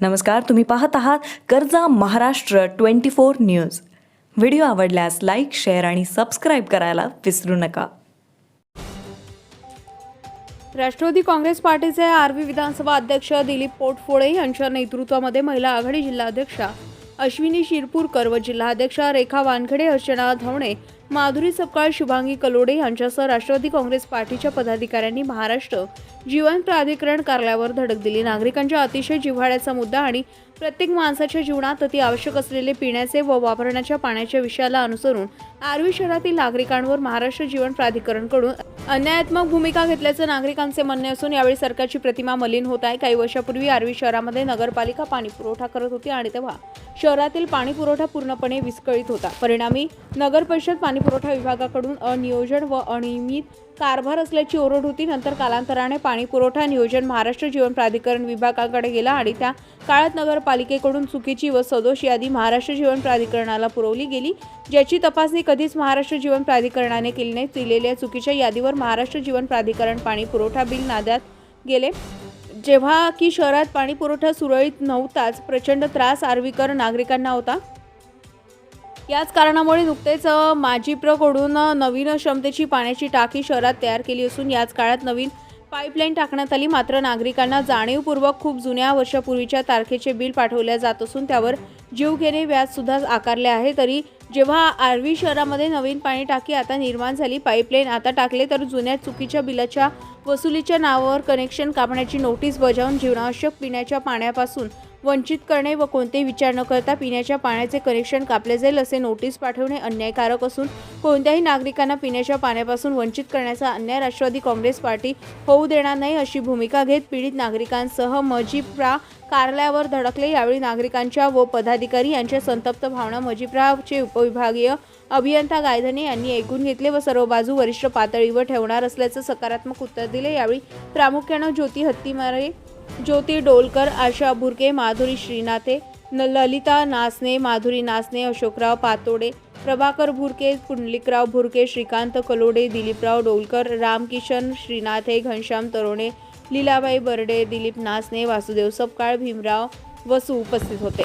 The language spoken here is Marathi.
नमस्कार तुम्ही पाहत आहात कर्जा Maharashtra twenty four news. Video आवडल्यास लाईक शेअर आणि सबस्क्राईब करायला विसरू नका. राष्ट्रवादी काँग्रेस पार्टीचे आर्वी विधानसभा अध्यक्ष दिलीप पोटफोळे यांच्या नेतृत्वामध्ये महिला आघाडी जिल्हाध्यक्षा अश्विनी शिरपूरकर व जिल्हाध्यक्ष रेखा वानखडे अर्चना धवणे माधुरी सपकाळ शुभांगी कलोडे यांच्यासह राष्ट्रवादी काँग्रेस पार्टीच्या पदाधिकाऱ्यांनी महाराष्ट्र जीवन प्राधिकरण कार्यालयावर धडक दिली. नागरिकांच्या अतिशय जिव्हाळ्याचा मुद्दा आणि प्रत्येक माणसाच्या जीवनात अति आवश्यक असलेले पिण्याचे व वापरण्याच्या पाण्याच्या विषयाला अनुसरून आर्वी शहरातील नागरिकांवर महाराष्ट्र जीवन प्राधिकरणकडून अन्यायात्मक भूमिका घेतल्याचं नागरिकांचे म्हणणे असून यावेळी सरकारची प्रतिमा मलिन होत आहे. काही वर्षापूर्वी आर्वी शहरामध्ये नगरपालिका पाणी पुरवठा करत होती आणि तेव्हा शहरातील पाणी पुरवठा पूर्णपणे विस्कळीत होता. परिणामी नगर परिषद पाणी पुरवठा विभागाकडून अनियोजन व अनियमित कारभार असल्याची ओरड होती. नंतर कालांतराने पाणी पुरवठा नियोजन महाराष्ट्र जीवन प्राधिकरण विभागाकडे गेला आणि त्या काळात नगरपालिकेकडून चुकीची व सदोष यादी महाराष्ट्र जीवन प्राधिकरणाला पुरवली गेली ज्याची तपासणी कधीच महाराष्ट्र जीवन प्राधिकरणाने केली नाही. दिलेल्या चुकीच्या यादीवर महाराष्ट्र जीवन प्राधिकरण पाणी पुरवठा बिल नाद्यात गेले. जेव्हा की शहरात पाणी पुरवठा सुरळीत नव्हताच प्रचंड त्रास आर्वीकर नागरिकांना होता. याच कारणामुळे नुकतेच अ, माजीप्रकडून नवीन क्षमतेची पाण्याची टाकी शहरात तयार केली असून याच काळात नवीन पाईपलाईन टाकण्यात आली. मात्र नागरिकांना जाणीवपूर्वक खूप जुन्या वर्षापूर्वीच्या तारखेचे बिल पाठवल्या जात असून त्यावर जीवघेणे व्याज सुद्धा आकारले आहे. तरी जेव्हा आर्वी शहरामध्ये नवीन पाणी टाकी आता निर्माण झाली पाईपलाईन आता टाकले तर जुन्या चुकीच्या बिलाच्या वसुलीच्या नावावर कनेक्शन कापण्याची नोटीस बजावून जीवनावश्यक पिण्याच्या पाण्यापासून वंचित करणे व कोणतेही विचार न करता पिण्याच्या पाण्याचे कनेक्शन कापले जाईल असे नोटीस पाठवणे अन्यायकारक असून कोणत्याही नागरिकांना पिण्याच्या पाण्यापासून वंचित करण्याचा अन्याय राष्ट्रवादी काँग्रेस पार्टी होऊ देणार नाही अशी भूमिका घेत पीडित नागरिकांसह मजिप्रा कार्यालयावर धडकले. यावेळी नागरिकांच्या व पदाधिकारी यांच्या संतप्त भावना मजिप्राचे उपविभागीय अभियंता गायधने यांनी ऐकून घेतले व सर्व बाजू वरिष्ठ पातळीवर ठेवणार असल्याचं सकारात्मक उत्तर दिले. यावेळी प्रामुख्यानं ज्योती हत्तीमारे ज्योती डोलकर आशा भुरके माधुरी श्रीनाथे ललिता नासने माधुरी नासने अशोकराव पातोडे प्रभाकर भुरके पुंडलिकराव भुरके श्रीकांत कलोडे दिलीपराव डोलकर रामकिशन श्रीनाथे घनश्याम तरोणे लीलाबाई बर्डे दिलीप नासने वासुदेव सपकाळ भीमराव वसू उपस्थित होते.